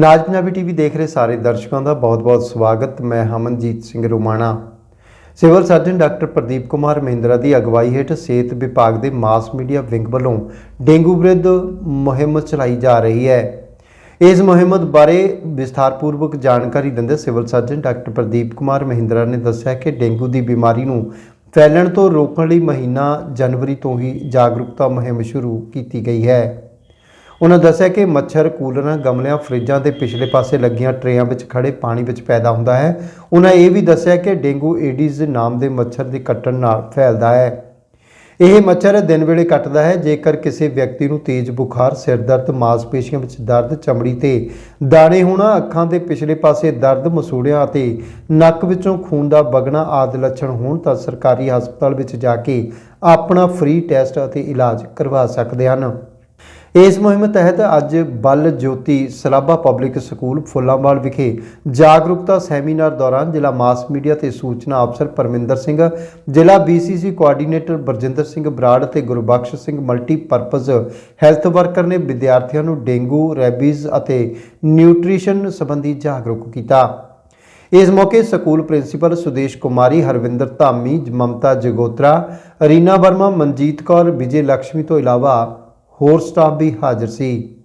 ਨਾਜ Punjabi TV ਦੇਖ ਰਹੇ ਸਾਰੇ ਦਰਸ਼ਕਾਂ ਦਾ ਬਹੁਤ-ਬਹੁਤ ਸਵਾਗਤ। ਮੈਂ Hamanjit Singh Romana. Civil surgeon doctor Pradeep Kumar Mahindra ਦੀ ਅਗਵਾਈ ਹੇਠ ਸਿਹਤ ਵਿਭਾਗ ਦੇ ਮਾਸ ਮੀਡੀਆ ਵਿੰਗ ਵੱਲੋਂ ਡੇਂਗੂ ਵਿਰੁੱਧ ਮੁਹਿੰਮ ਚਲਾਈ ਜਾ ਰਹੀ ਹੈ। ਇਸ ਮੁਹਿੰਮ ਬਾਰੇ ਵਿਸਥਾਰਪੂਰਵਕ ਜਾਣਕਾਰੀ ਦਿੰਦੇ civil surgeon doctor Pradeep Kumar Mahindra ਨੇ ਦੱਸਿਆ ਕਿ ਡੇਂਗੂ ਦੀ ਬਿਮਾਰੀ ਨੂੰ ਫੈਲਣ ਤੋਂ ਰੋਕਣ ਲਈ ਮਹੀਨਾ ਜਨਵਰੀ ਤੋਂ ਹੀ ਜਾਗਰੂਕਤਾ ਮੁਹਿੰਮ ਸ਼ੁਰੂ ਕੀਤੀ ਗਈ ਹੈ। ਉਹਨਾਂ ਦੱਸਿਆ ਕਿ ਮੱਛਰ, ਕੂਲਰਾਂ, ਗਮਲਿਆਂ, ਫਰਿੱਜਾਂ ਦੇ ਪਿਛਲੇ ਪਾਸੇ ਲੱਗੀਆਂ ਟਰੇਆਂ ਵਿੱਚ ਖੜੇ ਪਾਣੀ ਵਿੱਚ ਪੈਦਾ ਹੁੰਦਾ ਹੈ। ਉਹਨਾਂ ਇਹ ਵੀ ਦੱਸਿਆ ਕਿ ਡੇਂਗੂ ਏਡੀਜ਼ ਨਾਮ ਦੇ ਮੱਛਰ ਦੇ ਕੱਟਣ ਨਾਲ ਫੈਲਦਾ ਹੈ। ਇਹ ਮੱਛਰ ਦਿਨ ਵੇਲੇ ਕੱਟਦਾ ਹੈ। ਜੇਕਰ ਕਿਸੇ ਵਿਅਕਤੀ ਨੂੰ ਤੇਜ਼ ਬੁਖਾਰ, ਸਿਰ ਦਰਦ, ਮਾਸਪੇਸ਼ੀਆਂ ਵਿੱਚ ਦਰਦ, ਚਮੜੀ ਤੇ ਦਾਣੇ ਹੋਣਾ, ਅੱਖਾਂ ਦੇ ਪਿਛਲੇ ਪਾਸੇ ਦਰਦ, ਮਸੂੜਿਆਂ ਅਤੇ ਨੱਕ ਵਿੱਚੋਂ ਖੂਨ ਦਾ ਵਗਣਾ ਆਦਿ ਲੱਛਣ ਹੋਣ ਤਾਂ ਸਰਕਾਰੀ ਹਸਪਤਾਲ ਵਿੱਚ ਜਾ ਕੇ ਆਪਣਾ ਫ੍ਰੀ ਟੈਸਟ ਅਤੇ ਇਲਾਜ ਕਰਵਾ ਸਕਦੇ ਹਨ। ਇਸ ਮੁਹਿੰਮ ਤਹਿਤ ਅੱਜ ਬਲ ਜੋਤੀ ਸਲਾਬਾ ਪਬਲਿਕ ਸਕੂਲ ਫੁੱਲਾਂਵਾਲ ਵਿਖੇ ਜਾਗਰੂਕਤਾ ਸੈਮੀਨਾਰ ਦੌਰਾਨ ਜ਼ਿਲ੍ਹਾ ਮਾਸ ਮੀਡੀਆ ਤੇ ਸੂਚਨਾ ਅਫਸਰ ਪਰਮਿੰਦਰ ਸਿੰਘ, ਜ਼ਿਲ੍ਹਾ ਬੀਸੀਸੀ ਕੋਆਰਡੀਨੇਟਰ ਬਰਜਿੰਦਰ ਸਿੰਘ ਬਰਾੜ ਅਤੇ Gurbakhsh Singh multipurpose health worker ਨੇ ਵਿਦਿਆਰਥੀਆਂ ਨੂੰ ਡੇਂਗੂ ਰੈਬੀਜ਼ ਅਤੇ ਨਿਊਟ੍ਰੀਸ਼ਨ ਸੰਬੰਧੀ ਜਾਗਰੂਕ ਕੀਤਾ। ਇਸ ਮੌਕੇ ਸਕੂਲ ਪ੍ਰਿੰਸੀਪਲ ਸੁਦੇਸ਼ ਕੁਮਾਰੀ, ਹਰਵਿੰਦਰ ਧਾਮੀ, ਮਮਤਾ ਜਗੋਤਰਾ, ਰੀਨਾ ਵਰਮਾ, ਮਨਜੀਤ ਕੌਰ, ਵਿਜੇ ਲక్ష్ਮੀ ਤੋਂ ਇਲਾਵਾ ਹੋਰ ਸਟਾਫ ਵੀ ਹਾਜ਼ਰ ਸੀ।